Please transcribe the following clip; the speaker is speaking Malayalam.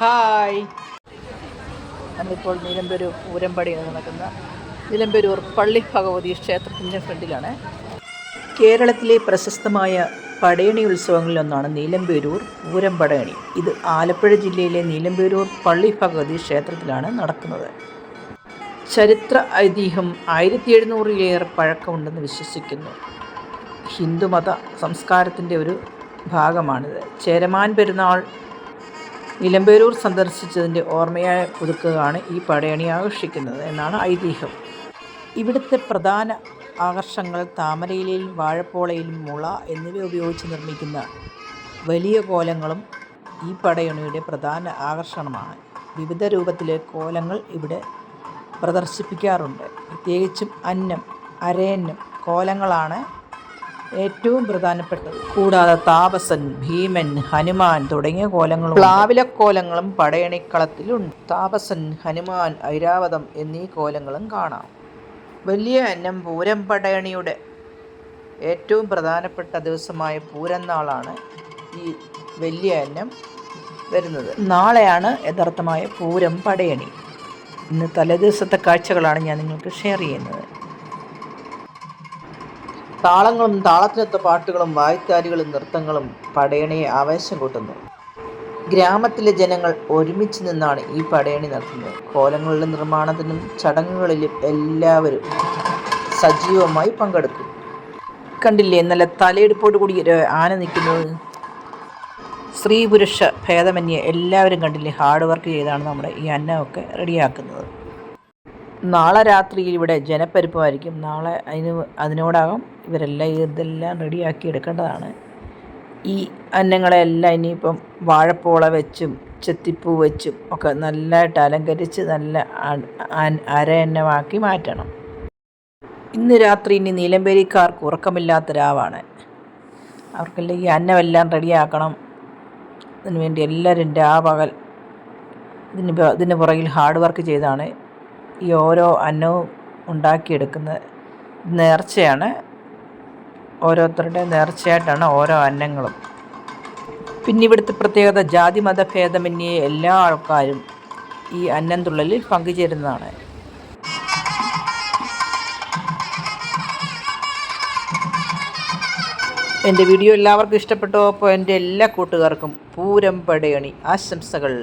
ഹായ്. നമ്മളിപ്പോൾ നിലമ്പൂർ എന്ന് നടക്കുന്ന നിലമ്പൂരൂർ പള്ളി ഭഗവതി ക്ഷേത്രത്തിന്റെ ഫ്രണ്ടിലാണ്. കേരളത്തിലെ പ്രശസ്തമായ പടയണി ഉത്സവങ്ങളിലൊന്നാണ് നീലമ്പേരൂർ പൂരം പടയണി ഇത് ആലപ്പുഴ ജില്ലയിലെ നീലമ്പേരൂർ പള്ളി ഭഗവതി ക്ഷേത്രത്തിലാണ് നടക്കുന്നത്. ചരിത്ര ഐതിഹ്യം ആയിരത്തി എഴുന്നൂറിലേറെ പഴക്കമുണ്ടെന്ന് വിശ്വസിക്കുന്നു. ഹിന്ദുമത സംസ്കാരത്തിന്റെ ഒരു ഭാഗമാണിത്. ചേരമാൻ പെരുന്നാൾ നിലമ്പേരൂർ സന്ദർശിച്ചതിന്റെ ഓർമ്മയായ പുതുക്കുകയാണ് ഈ പടയണി ആകർഷിക്കുന്നത് എന്നാണ് ഐതിഹ്യം. ഇവിടുത്തെ പ്രധാന ആകർഷങ്ങൾ താമരയിലെയും വാഴപ്പോളയിലും മുള എന്നിവ ഉപയോഗിച്ച് നിർമ്മിക്കുന്ന വലിയ കോലങ്ങളും ഈ പടയണിയുടെ പ്രധാന ആകർഷണമാണ്. വിവിധ രൂപത്തിലെ കോലങ്ങൾ ഇവിടെ പ്രദർശിപ്പിക്കാറുണ്ട്. പ്രത്യേകിച്ചും അന്നം അരയന്നം കോലങ്ങളാണ് ഏറ്റവും പ്രധാനപ്പെട്ടത്. കൂടാതെ താപസൻ ഭീമൻ ഹനുമാൻ തുടങ്ങിയ കോലങ്ങളും പ്ലാവിലക്കോലങ്ങളും പടയണിക്കളത്തിലുണ്ട്. താപസൻ ഹനുമാൻ ഐരാവതം എന്നീ കോലങ്ങളും കാണാം. വലിയ അന്നം പൂരം പടയണിയുടെ ഏറ്റവും പ്രധാനപ്പെട്ട ദിവസമായ പൂരന്നാളാണ് ഈ വലിയ അന്നം വരുന്നത്. നാളെയാണ് യഥാർത്ഥമായ പൂരം പടയണി. ഇന്ന് തലേദിവസത്തെ കാഴ്ചകളാണ് ഞാൻ നിങ്ങൾക്ക് ഷെയർ ചെയ്യുന്നത്. താളങ്ങളും താളത്തിനൊത്ത പാട്ടുകളും വായ്ത്താരികളും നൃത്തങ്ങളും പടയണിയെ ആവേശം കൂട്ടുന്നു. ഗ്രാമത്തിലെ ജനങ്ങൾ ഒരുമിച്ച് നിന്നാണ് ഈ പടയണി നടത്തുന്നത്. കോലങ്ങളുടെ നിർമ്മാണത്തിനും ചടങ്ങുകളിലും എല്ലാവരും സജീവമായി പങ്കെടുക്കും. കണ്ടില്ലേ നല്ല തലയെടുപ്പോട് കൂടി ആന നിൽക്കുന്നത്? സ്ത്രീ പുരുഷ ഭേദമന്യേ എല്ലാവരും കണ്ടില്ലേ ഹാർഡ് വർക്ക് ചെയ്താണ് നമ്മുടെ ഈ അന്നമൊക്കെ റെഡിയാക്കുന്നത്. നാളെ രാത്രി ഇവിടെ ജനപ്പെരുപ്പമായിരിക്കും നാളെ അതിന് അതിനോടകം ഇവരെല്ലാം ഇതെല്ലാം റെഡിയാക്കി എടുക്കേണ്ടതാണ്. ഈ അന്നങ്ങളെല്ലാം ഇനിയിപ്പം വാഴപ്പോള വെച്ചും ചെത്തിപ്പൂ വെച്ചും ഒക്കെ നല്ലതായിട്ട് അലങ്കരിച്ച് നല്ല അരയന്നമാക്കി മാറ്റണം. ഇന്ന് രാത്രി ഇനി നീലമ്പേരിക്കാർക്ക് ഉറക്കമില്ലാത്ത രാവാണ്. അവർക്കെല്ലാം ഈ അന്നമെല്ലാം റെഡിയാക്കണം. അതിനുവേണ്ടി എല്ലാവരും രാപകൽ ഇതിന് ഇതിന് പുറകിൽ ഹാർഡ് വർക്ക് ചെയ്താണ്. ഈ ഓരോ അന്നവും ഉണ്ടാക്കിയെടുക്കുന്നത് നേർച്ചയാണ്. ഓരോരുത്തരുടെ നേർച്ചയായിട്ടാണ് ഓരോ അന്നങ്ങളും. പിന്നെ ഇവിടുത്തെ പ്രത്യേകത ജാതി മത ഭേദമന്യേ എല്ലാ ആൾക്കാരും ഈ അന്നം തുള്ളലിൽ പങ്കുചേരുന്നതാണ്. എന്റെ വീഡിയോ എല്ലാവർക്കും ഇഷ്ടപ്പെട്ടോ? അപ്പോൾ എന്റെ എല്ലാ കൂട്ടുകാർക്കും പൂരം പടയണി ആശംസകൾ.